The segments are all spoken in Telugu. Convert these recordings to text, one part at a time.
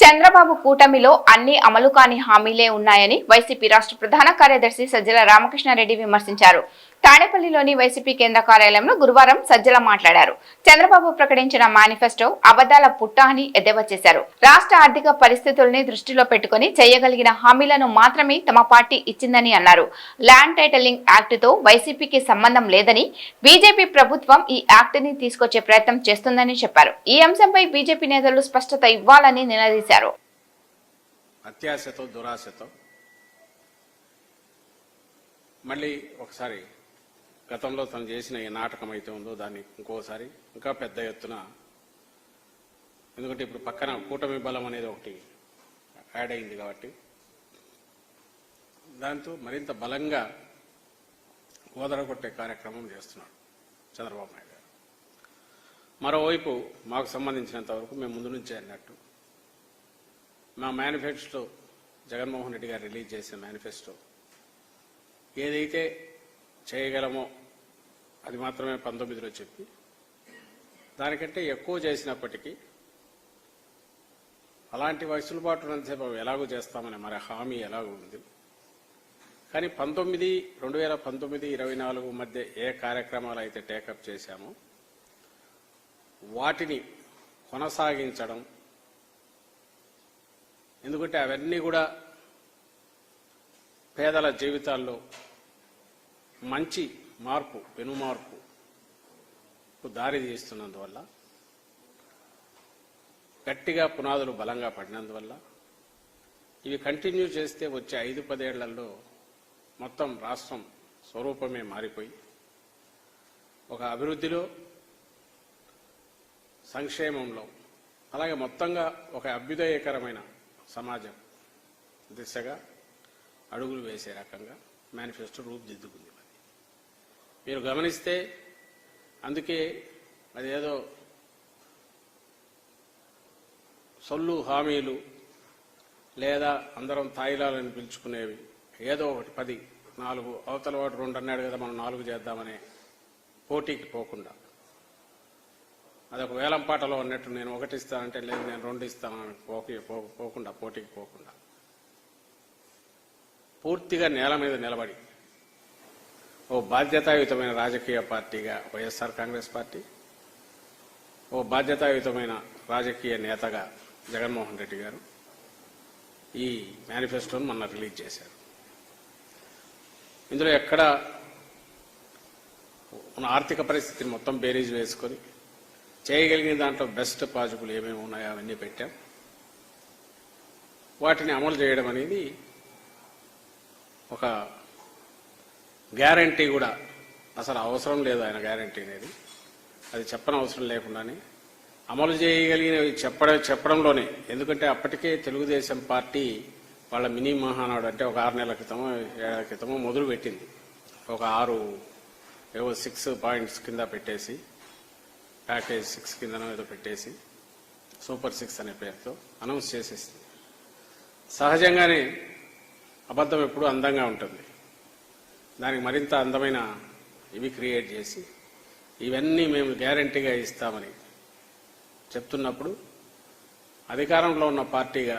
చంద్రబాబు కూటమిలో అన్ని అమలు కాని హామీలే ఉన్నాయని వైసీపీ రాష్ట్ర ప్రధాన కార్యదర్శి సజ్జల రామకృష్ణారెడ్డి విమర్శించారు. తాడేపల్లిలోని వైసీపీ కేంద్ర కార్యాలయంలో గురువారం సజ్జల మాట్లాడారు. చంద్రబాబు ప్రకటించిన మేనిఫెస్టో అబద్దాల పుట్ట అని ఎద్దేవా చేశారు. రాష్ట్ర ఆర్థిక పరిస్థితుల్ని దృష్టిలో పెట్టుకుని చేయగలిగిన హామీలను మాత్రమే తమ పార్టీ ఇచ్చిందని అన్నారు. ల్యాండ్ టైటలింగ్ యాక్ట్తో వైసీపీకి సంబంధం లేదని బీజేపీ ప్రభుత్వం ఈ యాక్ట్ని తీసుకొచ్చే ప్రయత్నం చేస్తుందని చెప్పారు. ఈ అంశంపై బీజేపీ నేతలు స్పష్టత ఇవ్వాలని నిలదీశారు అత్యాశతో దురాశతో. మళ్ళీ ఒకసారి గతంలో తను చేసిన ఈ నాటకం అయితే ఉందో దాన్ని ఇంకోసారి ఇంకా పెద్ద ఎత్తున ఎందుకంటే ఇప్పుడు పక్కన కూటమి బలం అనేది ఒకటి యాడ్ అయింది కాబట్టి దాంతో మరింత బలంగా ఓదరగొట్టే కార్యక్రమం చేస్తున్నాడు చంద్రబాబు నాయుడు గారు. మరోవైపు మాకు సంబంధించినంత వరకు మేము ముందు నుంచే అన్నట్టు మా మేనిఫెస్టో జగన్మోహన్ రెడ్డి గారు రిలీజ్ చేసిన మేనిఫెస్టో ఏదైతే చేయగలమో అది మాత్రమే పంతొమ్మిదిలో చెప్పి దానికంటే ఎక్కువ చేసినప్పటికీ అలాంటి వయసులుబాటు ఉన్నంతసేపు అవి ఎలాగో చేస్తామని మరి హామీ ఎలాగో ఉంది. కానీ పంతొమ్మిది రెండు వేల పంతొమ్మిది ఇరవై నాలుగు మధ్య ఏ కార్యక్రమాలు అయితే టేకప్ చేశామో వాటిని కొనసాగించడం ఎందుకంటే అవన్నీ కూడా పేదల జీవితాల్లో మంచి మార్పు పెను మార్పు దారి తీస్తున్నందువల్ల గట్టిగా పునాదులు బలంగా పడినందువల్ల ఇవి కంటిన్యూ చేస్తే వచ్చే ఐదు పదేళ్ళలో మొత్తం రాష్ట్రం స్వరూపమే మారిపోయి ఒక అభివృద్ధిలో సంక్షేమంలో అలాగే మొత్తంగా ఒక అభ్యుదయకరమైన సమాజం దిశగా అడుగులు వేసే రకంగా మేనిఫెస్టో రూపుదిద్దుకుంది మరి. మీరు గమనిస్తే అందుకే అదేదో సొల్లు హామీలు లేదా అందరం తాయిలాలని పిలుచుకునేవి ఏదో ఒకటి పది నాలుగు అవతల వాడు రెండు అన్నాడు కదా మనం నాలుగు చేద్దామనే పోటీకి పోకుండా. అదొక వేలం పాటలో ఉన్నట్టు నేను ఒకటి ఇస్తానంటే లేదు నేను రెండు ఇస్తాను పోకి పోకుండా పోటీకి పోకుండా. పూర్తిగా నేల మీద నిలబడి ఓ బాధ్యతాయుతమైన రాజకీయ పార్టీగా వైఎస్ఆర్ కాంగ్రెస్ పార్టీ ఓ బాధ్యతాయుతమైన రాజకీయ నేతగా జగన్మోహన్ రెడ్డి గారు ఈ మేనిఫెస్టోను మొన్న రిలీజ్ చేశారు. ఇందులో ఎక్కడ మన ఆర్థిక పరిస్థితిని మొత్తం బేరీజ్ వేసుకొని చేయగలిగిన దాంట్లో బెస్ట్ పాజిబుల్ ఏమేమి ఉన్నాయో అవన్నీ పెట్టాం. వాటిని అమలు చేయడం అనేది ఒక గ్యారంటీ కూడా. అసలు అవసరం లేదు ఆయన గ్యారంటీ అనేది. అది చెప్పని అవసరం లేకుండానే అమలు చేయగలిగినవి చెప్పడం చెప్పడంలోనే. ఎందుకంటే అప్పటికే తెలుగుదేశం పార్టీ వాళ్ళ మినీ మహానాడు అంటే ఒక ఆరు నెలల క్రితమో ఏడాది క్రితమో మొదలు పెట్టింది ఒక ఆరు ఏవో సిక్స్ పాయింట్స్ కింద పెట్టేసి ప్యాకేజ్ సిక్స్ కిందనో ఏదో పెట్టేసి సూపర్ సిక్స్ అనే పేరుతో అనౌన్స్ చేసేసింది. సహజంగానే అబద్ధం ఎప్పుడు అందంగా ఉంటుంది. దానికి మరింత అందమైన ఇవి క్రియేట్ చేసి ఇవన్నీ మేము గ్యారంటీగా ఇస్తామని చెప్తున్నప్పుడు అధికారంలో ఉన్న పార్టీగా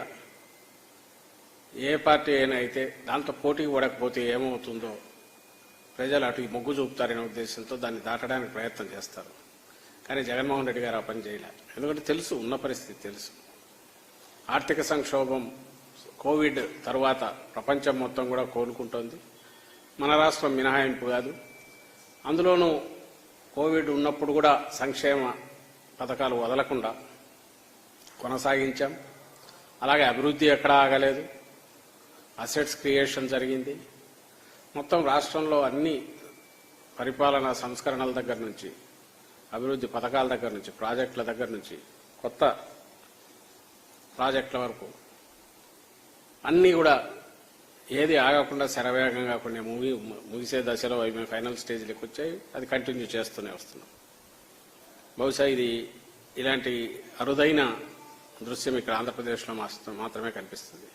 ఏ పార్టీ అయినా అయితే దాంతో పోటీకి పడకపోతే ఏమవుతుందో ప్రజలు అటు మొగ్గు చూపుతారనే ఉద్దేశంతో దాన్ని దాటడానికి ప్రయత్నం చేస్తారు. కానీ జగన్మోహన్ రెడ్డి గారు ఆ పని చేయలే. ఎందుకంటే తెలుసు ఉన్న పరిస్థితి తెలుసు. ఆర్థిక సంక్షోభం కోవిడ్ తర్వాత ప్రపంచం మొత్తం కూడా కోలుకుంటోంది. మన రాష్ట్రం మినహాయింపు కాదు. అందులోనూ కోవిడ్ ఉన్నప్పుడు కూడా సంక్షేమ పథకాలు వదలకుండా కొనసాగించాం. అలాగే అభివృద్ధి ఎక్కడా ఆగలేదు. అసెట్స్ క్రియేషన్ జరిగింది. మొత్తం రాష్ట్రంలో అన్ని పరిపాలనా సంస్కరణల దగ్గర నుంచి అభివృద్ధి పథకాల దగ్గర నుంచి ప్రాజెక్టుల దగ్గర నుంచి కొత్త ప్రాజెక్టుల వరకు. అన్నీ కూడా ఏది ఆగకుండా శరవేగంగా కొన్ని ముగి ముగిసే దశలో అవి మేము ఫైనల్ స్టేజ్లోకి వచ్చాయి. అది కంటిన్యూ చేస్తూనే వస్తున్నాం. బహుశా ఇది ఇలాంటి అరుదైన దృశ్యం ఇక్కడ ఆంధ్రప్రదేశ్లో మాత్రం- మాత్రమే కనిపిస్తుంది.